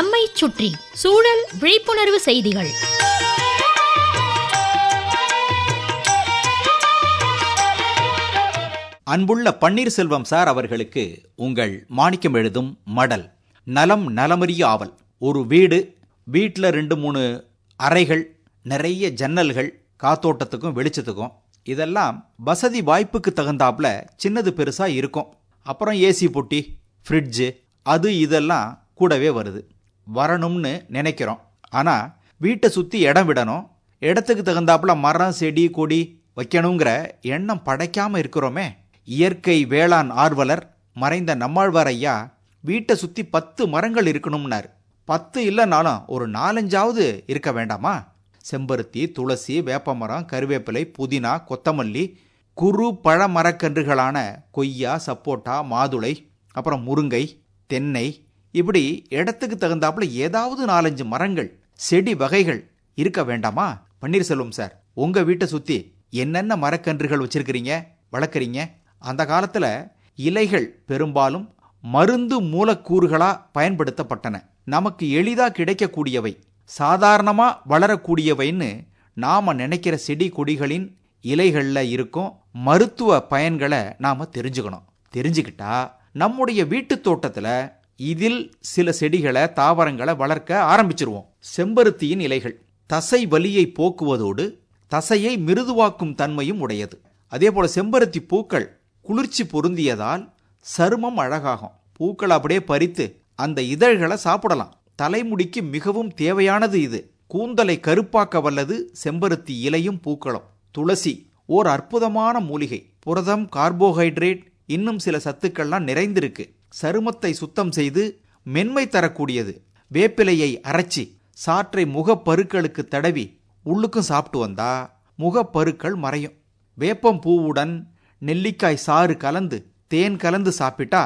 நம்மை சுற்றி சூழல் விழிப்புணர்வு செய்திகள். அன்புள்ள பன்னீர்செல்வம் சார் அவர்களுக்கு உங்கள் மாணிக்கம் எழுதும் மடல். நலம் நலமறிய ஆவல். ஒரு வீடு வீட்டில் ரெண்டு மூணு அறைகள் நிறைய ஜன்னல்கள் காத்தோட்டத்துக்கும் வெளிச்சத்துக்கும். இதெல்லாம் வசதி வாய்ப்புக்கு தகுந்தாப்புல சின்னது பெருசாக இருக்கும். அப்புறம் ஏசி பொட்டி ஃப்ரிட்ஜு அது இதெல்லாம் கூடவே வருது. வரணும்னு நினைக்கிறோம். ஆனால் வீட்டை சுற்றி இடம் விடணும் இடத்துக்கு தகுந்தாப்புல மரம் செடி கொடி வைக்கணுங்கிற எண்ணம் படைக்காமல் இருக்கிறோமே. இயற்கை வேளாண் ஆர்வலர் மறைந்த நம்மாழ்வார் ஐயா வீட்டை சுற்றி பத்து மரங்கள் இருக்கணும்னார். பத்து இல்லைனாலும் ஒரு நாலஞ்சாவது இருக்க வேண்டாமா? செம்பருத்தி துளசி வேப்பமரம் கருவேப்பிலை புதினா கொத்தமல்லி குறு பழ மரக்கன்றுகளான கொய்யா சப்போட்டா மாதுளை அப்புறம் முருங்கை தென்னை இப்படி இடத்துக்கு தகுந்தாப்புல ஏதாவது நாலஞ்சு மரங்கள் செடி வகைகள் இருக்க வேண்டாமா? பன்னீர்செல்வம் சார் உங்க வீட்டை சுத்தி என்னென்ன மரக்கன்றுகள் வச்சிருக்கிறீங்க வளர்க்குறீங்க? அந்த காலத்துல இலைகள் பெரும்பாலும் மருந்து மூலக்கூறுகளா பயன்படுத்தப்பட்டன. நமக்கு எளிதா கிடைக்கக்கூடியவை சாதாரணமா வளரக்கூடியவைன்னு நாம நினைக்கிற செடி கொடிகளின் இலைகளில் இருக்கும் மருத்துவ பயன்களை நாம தெரிஞ்சுக்கணும். தெரிஞ்சுக்கிட்டா நம்முடைய வீட்டு தோட்டத்துல இதில் சில செடிகளை தாவரங்களை வளர்க்க ஆரம்பிச்சிருவோம். செம்பருத்தியின் இலைகள் தசை வலியை போக்குவதோடு தசையை மிருதுவாக்கும் தன்மையும் உடையது. அதே போல செம்பருத்தி பூக்கள் குளிர்ச்சி பொருந்தியதால் சருமம் அழகாகும். பூக்கள் அப்படியே பறித்து அந்த இதழ்களை சாப்பிடலாம். தலைமுடிக்கு மிகவும் தேவையானது இது. கூந்தலை கருப்பாக்க வல்லது செம்பருத்தி இலையும் பூக்களும். துளசி ஓர் அற்புதமான மூலிகை. புரதம் கார்போஹைட்ரேட் இன்னும் சில சத்துக்கள்லாம் நிறைந்திருக்கு. சருமத்தை சுத்தம் செய்து மென்மை தரக்கூடியது. வேப்பிலையை அரைச்சி சாற்றை முகப்பருக்களுக்கு தடவி உள்ளுக்கும் சாப்பிட்டு வந்தா முகப்பருக்கள் மறையும். வேப்பம் பூவுடன் நெல்லிக்காய் சாறு கலந்து தேன் கலந்து சாப்பிட்டா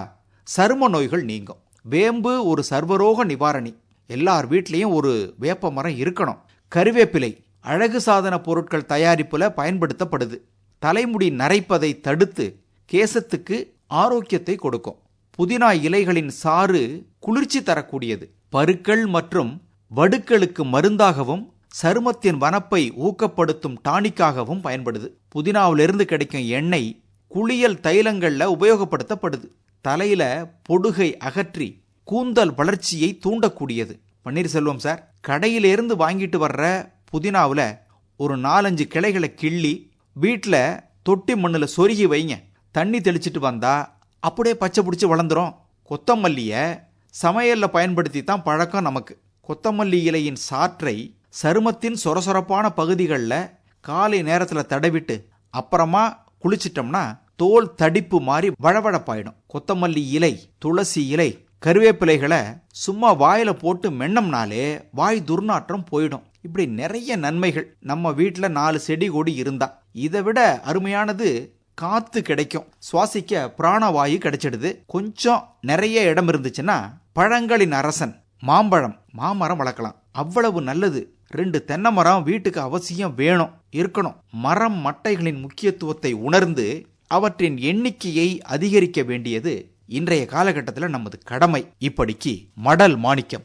சரும நோய்கள் நீங்கும். வேம்பு ஒரு சர்வரோக நிவாரணி. எல்லார் வீட்லேயும் ஒரு வேப்ப மரம் இருக்கணும். கருவேப்பிலை அழகு சாதன பொருட்கள் தயாரிப்பில் பயன்படுத்தப்படுது. தலைமுடி நரைப்பதை தடுத்து கேசத்துக்கு ஆரோக்கியத்தை கொடுக்கும். புதினா இலைகளின் சாறு குளிர்ச்சி தரக்கூடியது. பருக்கள் மற்றும் வடுக்களுக்கு மருந்தாகவும் சருமத்தின் வனப்பை ஊக்கப்படுத்தும் டானிக்காகவும் பயன்படுது. புதினாவிலிருந்து கிடைக்கும் எண்ணெய் குளியல் தைலங்களில் உபயோகப்படுத்தப்படுது. தலையில பொடுகை அகற்றி கூந்தல் வளர்ச்சியை தூண்டக்கூடியது. பன்னீர்செல்வம் சார் கடையிலிருந்து வாங்கிட்டு வர்ற புதினாவில் ஒரு நாலஞ்சு கிளைகளை கிள்ளி வீட்டில் தொட்டி மண்ணில் சொருகி வைங்க. தண்ணி தெளிச்சிட்டு வந்தா அப்படியே பச்சை பிடிச்சி வளர்ந்துடும் கொத்தமல்லியை சமையலில் பயன்படுத்தி தான் பழக்கம் நமக்கு. கொத்தமல்லி இலையின் சாற்றை சருமத்தின் சொரசொரப்பான பகுதிகளில் காலை நேரத்தில் தடவிட்டு அப்புறமா குளிச்சிட்டோம்னா தோல் தடிப்பு மாதிரி வழவழப்பாயிடும். கொத்தமல்லி இலை துளசி இலை கருவேப்பிலைகளை சும்மா வாயில போட்டு மென்னம்னாலே வாய் துர்நாற்றம் போயிடும். இப்படி நிறைய நன்மைகள் நம்ம வீட்டில் நாலு செடி கொடி இருந்தா. இதை விட அருமையானது காத்து கிடைக்கும். சுவாசிக்க பிராணவாயு கிடைச்சிடுது. கொஞ்சம் நிறைய இடம் இருந்துச்சுன்னா பழங்களின் அரசன் மாம்பழம் மாமரம் வளர்க்கலாம். அவ்வளவு நல்லது. ரெண்டு தென்னை மரம் வீட்டுக்கு அவசியம் வேணும் இருக்கணும். மரம் மட்டைகளின் முக்கியத்துவத்தை உணர்ந்து அவற்றின் எண்ணிக்கையை அதிகரிக்க வேண்டியது இன்றைய காலகட்டத்தில் நமது கடமை. இப்படிக்கு மடல் மாணிக்கம்.